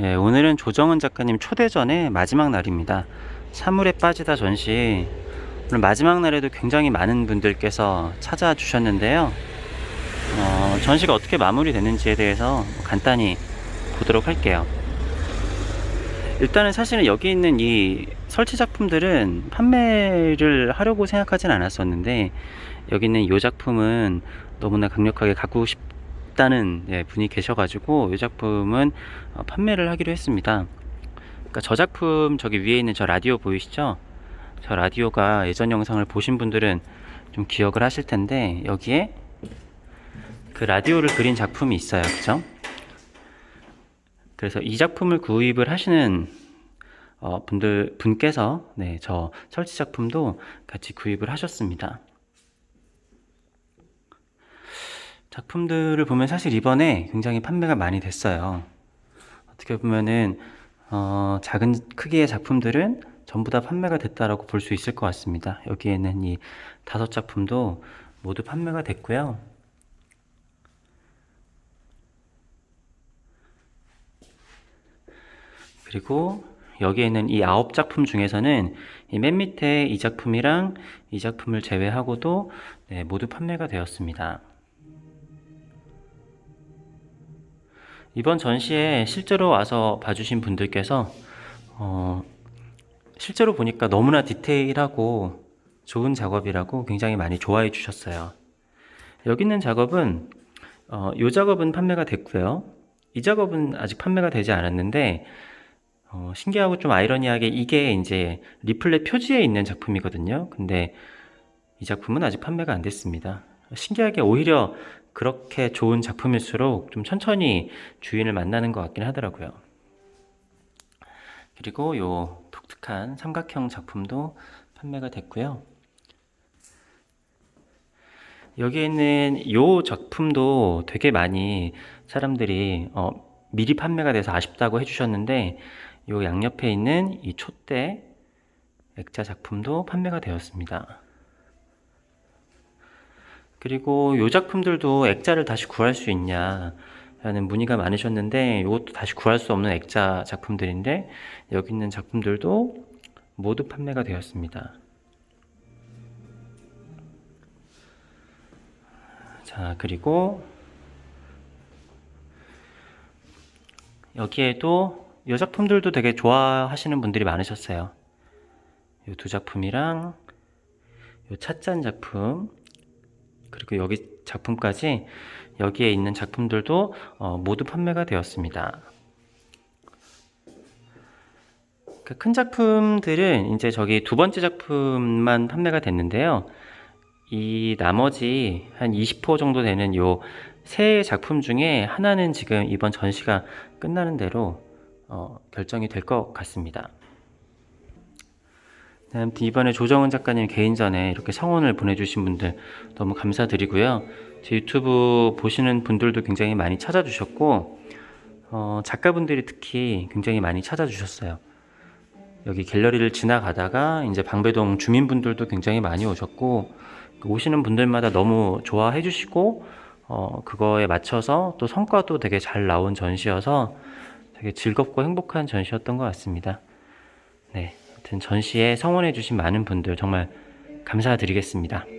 예, 오늘은 조정은 작가님 초대전의 마지막 날입니다. 사물에 빠지다 전시 오늘 마지막 날에도 굉장히 많은 분들께서 찾아 주셨는데요. 어, 전시가 어떻게 마무리되는지에 대해서 간단히 보도록 할게요. 일단은 사실은 여기 있는 이 설치 작품들은 판매를 하려고 생각하진 않았었는데 여기 있는 이 작품은 너무나 강력하게 갖고 싶 다는 예, 분이 계셔가지고 이 작품은 어, 판매를 하기로 했습니다. 그러니까 저 작품 저기 위에 있는 저 라디오 보이시죠? 저 라디오가 예전 영상을 보신 분들은 좀 기억을 하실 텐데 여기에 그 라디오를 그린 작품이 있어요, 그죠? 그래서 이 작품을 구입을 하시는 어, 분들 분께서 네, 저 설치 작품도 같이 구입을 하셨습니다. 작품들을 보면 사실 이번에 굉장히 판매가 많이 됐어요. 어떻게 보면은 어, 작은 크기의 작품들은 전부 다 판매가 됐다라고 볼 수 있을 것 같습니다. 여기에는 이 다섯 작품도 모두 판매가 됐고요. 그리고 여기에는 이 아홉 작품 중에서는 이 맨 밑에 이 작품이랑 이 작품을 제외하고도 네, 모두 판매가 되었습니다. 이번 전시에 실제로 와서 봐주신 분들께서 어, 실제로 보니까 너무나 디테일하고 좋은 작업이라고 굉장히 많이 좋아해 주셨어요. 여기 있는 작업은 어, 이 작업은 판매가 됐고요. 이 작업은 아직 판매가 되지 않았는데 어, 신기하고 좀 아이러니하게 이게 이제 리플렛 표지에 있는 작품이거든요. 근데 이 작품은 아직 판매가 안 됐습니다. 신기하게 오히려 그렇게 좋은 작품일수록 좀 천천히 주인을 만나는 것 같긴 하더라고요. 그리고 요 독특한 삼각형 작품도 판매가 됐고요. 여기에 있는 요 작품도 되게 많이 사람들이 어, 미리 판매가 돼서 아쉽다고 해주셨는데 요 양옆에 있는 이 촛대 액자 작품도 판매가 되었습니다. 그리고 요 작품들도 액자를 다시 구할 수 있냐 라는 문의가 많으셨는데 이것도 다시 구할 수 없는 액자 작품들인데 여기 있는 작품들도 모두 판매가 되었습니다. 자, 그리고 여기에도 이 작품들도 되게 좋아하시는 분들이 많으셨어요. 이 두 작품이랑 이 찻잔 작품 그리고 여기 작품까지 여기에 있는 작품들도 어, 모두 판매가 되었습니다. 그큰 작품들은 이제 저기 두 번째 작품만 판매가 됐는데요. 이 나머지 한 20호 정도 되는 요 세 작품 중에 하나는 지금 이번 전시가 끝나는 대로 어, 결정이 될 것 같습니다. 네, 아무튼 이번에 조정은 작가님 개인전에 이렇게 성원을 보내주신 분들 너무 감사드리고요. 제 유튜브 보시는 분들도 굉장히 많이 찾아주셨고, 어, 작가분들이 특히 굉장히 많이 찾아주셨어요. 여기 갤러리를 지나가다가 이제 방배동 주민분들도 굉장히 많이 오셨고, 그 오시는 분들마다 너무 좋아해 주시고, 어, 그거에 맞춰서 또 성과도 되게 잘 나온 전시여서 되게 즐겁고 행복한 전시였던 것 같습니다. 네. 전시에 성원해 주신 많은 분들 정말 감사드리겠습니다.